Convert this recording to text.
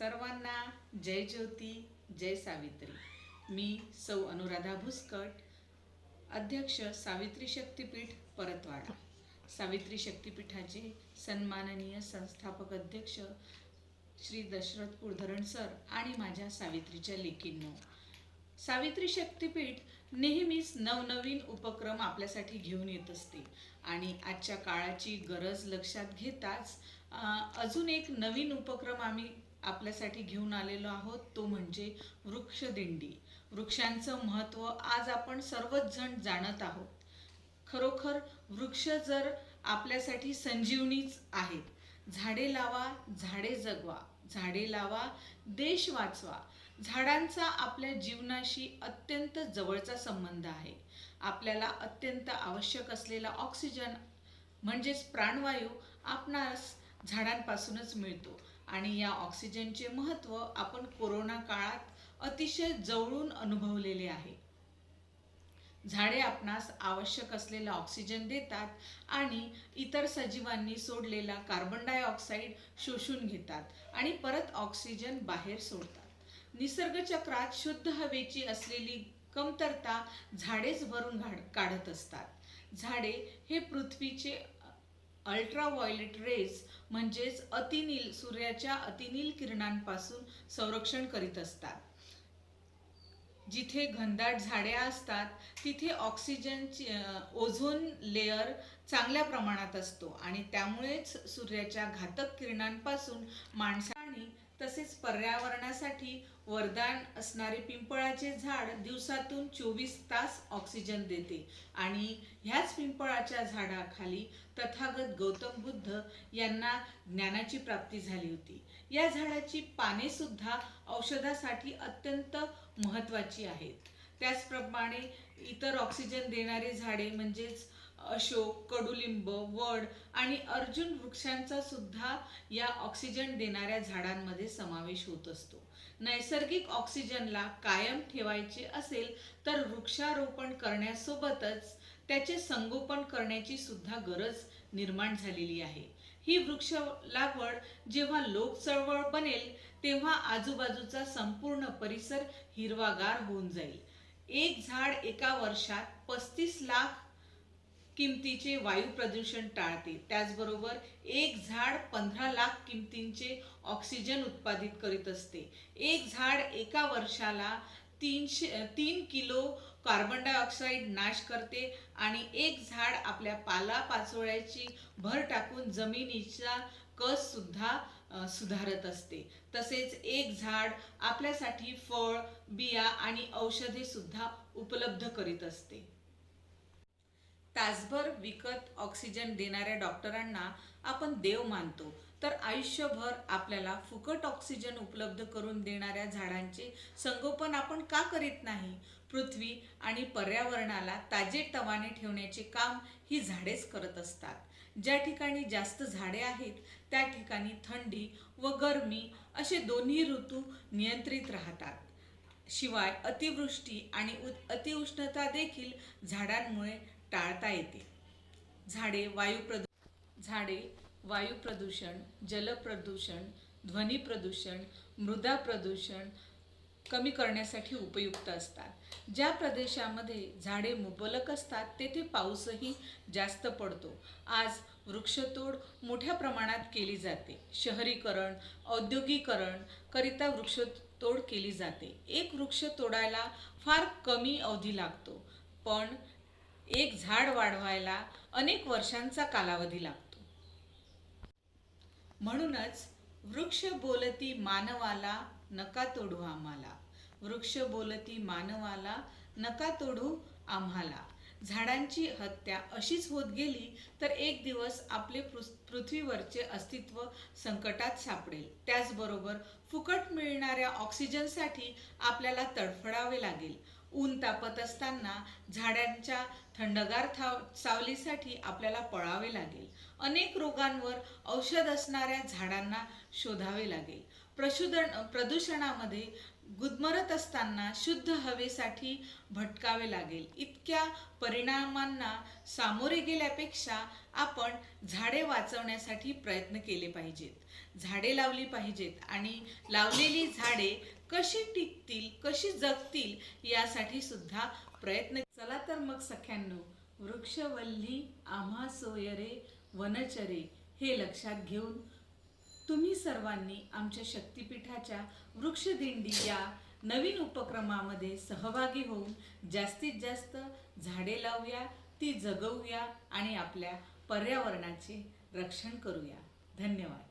सर्वांना जय ज्योती जय सावित्री. मी सौ अनुराधा भुसकट अध्यक्ष सावित्री शक्तीपीठ परतवाडा. सावित्री शक्तीपीठाचे सन्माननीय संस्थापक अध्यक्ष श्री दशरथ कुळधरण सर आणि माझ्या सावित्रीच्या लेकींनो. सावित्री शक्तीपीठ नेहमीच नवनवीन उपक्रम आपल्यासाठी घेऊन येत असते आणि आजच्या काळाची गरज लक्षात घेताच अजून एक नवीन उपक्रम आम्ही आपल्यासाठी घेऊन आलेलो आहोत तो म्हणजे वृक्षदिंडी वृक्षांचं महत्त्व आज आपण सर्वच जण जाणत आहोत. खरोखर वृक्ष जर आपल्यासाठी संजीवनीच आहेत झाडे लावा झाडे जगवा झाडे लावा देश वाचवा झाडांचा आपल्या जीवनाशी अत्यंत जवळचा संबंध आहे. आपल्याला अत्यंत आवश्यक असलेला ऑक्सिजन म्हणजेच प्राणवायू आपणास झाडांपासूनच मिळतो. आणि या ऑक्सिजनचे महत्त्व आपण कोरोना काळात अतिशय जवळून अनुभवलेले आहे. झाडे आपणास आवश्यक असलेला ऑक्सिजन देतात आणि इतर सजीवांनी सोडलेला कार्बन डायऑक्साईड शोषून घेतात आणि परत ऑक्सिजन बाहेर सोडतात. निसर्ग चक्रात शुद्ध हवेची असलेली कमतरता झाडेच भरून काढत असतात. झाडे हे पृथ्वीचे अल्ट्राव्हायलेट रेज म्हणजेच अतिनील सूर्याच्या अतिनील किरणांपासून संरक्षण करीत असतात. जिथे घनदाट झाडे असतात तिथे ऑक्सिजनची ओझोन लेअर चांगल्या प्रमाणात असतो आणि त्यामुळेच सूर्याच्या घातक किरणांपासून माणसा तसेच पर्यावरणासाठी वरदान असणारे पिंपळाचे झाड दिवसातून चोवीस तास ऑक्सिजन देते. आणि ह्याच पिंपळाच्या झाडाखाली तथागत गौतम बुद्ध यांना ज्ञानाची प्राप्ती झाली होती. या झाडाची पाने सुद्धा औषधासाठी अत्यंत महत्त्वाची आहेत. त्याचप्रमाणे इतर ऑक्सिजन देणारी झाडे म्हणजेच अशोक कडुलिंब वड आणि अर्जुन वृक्षांचा सुद्धा या ऑक्सिजन देणाऱ्या झाडांमध्ये समावेश होत असतो. नैसर्गिक ऑक्सिजनला कायम ठेवायचे असेल तर वृक्षारोपण करण्यासोबतच त्याचे संगोपन करण्याची सुद्धा गरज निर्माण झालेली आहे. ही वृक्ष लागवड जेव्हा लोक चळवळ बनेल तेव्हा आजूबाजूचा संपूर्ण परिसर हिरवागार होऊन जाईल. एक झाड एका वर्षात पस्तीस लाख किमतीचे वायू प्रदूषण टाळते त्याचबरोबर एक झाड पंधरा लाख किमतींचे ऑक्सिजन उत्पादित करीत असते. एक झाड एका वर्षाला तीनशे तीन किलो कार्बन डायऑक्साईड नाश करते आणि एक झाड आपल्या पालापाचोळ्याची भर टाकून जमिनीचा कस सुद्धा सुधारत असते. तसेच एक झाड आपल्यासाठी फळ बिया आणि औषधे सुद्धा उपलब्ध करीत असते. तासभर विकत ऑक्सिजन देणाऱ्या डॉक्टरांना आपण देव मानतो. तर आयुष्यभर आपल्याला फुकट ऑक्सिजन उपलब्ध करून देणाऱ्या झाडांचे संगोपन आपण का करीत नाही? पृथ्वी आणि पर्यावरणाला ताजे तवाने ठेवण्याचे काम ही झाडेच करत असतात. ज्या ठिकाणी जास्त झाडे आहेत त्या ठिकाणी थंडी व गरमी असे दोन्ही ऋतू नियंत्रित राहतात. शिवाय अतिवृष्टी आणि अतिउष्णता देखील झाडांमुळे टाळता येते. झाडे वायू प्रदू झाडे वायू प्रदूषण जल प्रदूषण ध्वनी प्रदूषण मृदा प्रदूषण कमी करण्यासाठी उपयुक्त असतात. ज्या प्रदेशामध्ये झाडे मुबलक असतात तेथे पाऊसही जास्त पडतो. आज वृक्षतोड मोठ्या प्रमाणात केली जाते. शहरीकरण औद्योगिकरण करिता वृक्षतोड केली जाते. एक वृक्ष तोडायला फार कमी अवधी लागतो. पण एक झाड वाढवायला अनेक वर्षांचा कालावधी लागतो. म्हणूनच वृक्ष बोलती मानवाला नका तोडू आम्हाला. वृक्ष बोलती मानवाला नका तोडू आम्हाला. झाडांची हत्या अशीच होत गेली तर एक दिवस आपले पृथ्वीवरचे अस्तित्व संकटात सापडेल. त्याचबरोबर फुकट मिळणाऱ्या ऑक्सिजनसाठी आपल्याला तडफडावे लागेल. ऊन तापत असताना झाडांच्या थंडगार थाव सावलीसाठी आपल्याला पळावे लागेल. अनेक रोगांवर औषध असणाऱ्या झाडांना शोधावे लागेल. प्रशुधन प्रदूषणामध्ये गुदमरत असताना शुद्ध हवेसाठी भटकावे लागेल. इतक्या परिणामांना सामोरे गेल्यापेक्षा आपण झाडे वाचवण्यासाठी प्रयत्न केले पाहिजेत. झाडे लावली पाहिजेत आणि लावलेली झाडे कशी टिकतील कशी जगतील यासाठी सुद्धा प्रयत्न चला तर मग सख्यांनो वृक्षवल्ली आम्हा सोयरे वनचरे हे लक्षात घेऊन तुम्ही सर्वांनी आमच्या शक्तिपीठाच्या वृक्षदिंडी या नवीन उपक्रमामध्ये सहभागी होऊन जास्तीत जास्त झाडे लावूया ती जगवूया आणि आपल्या पर्यावरणाचे रक्षण करूया. धन्यवाद.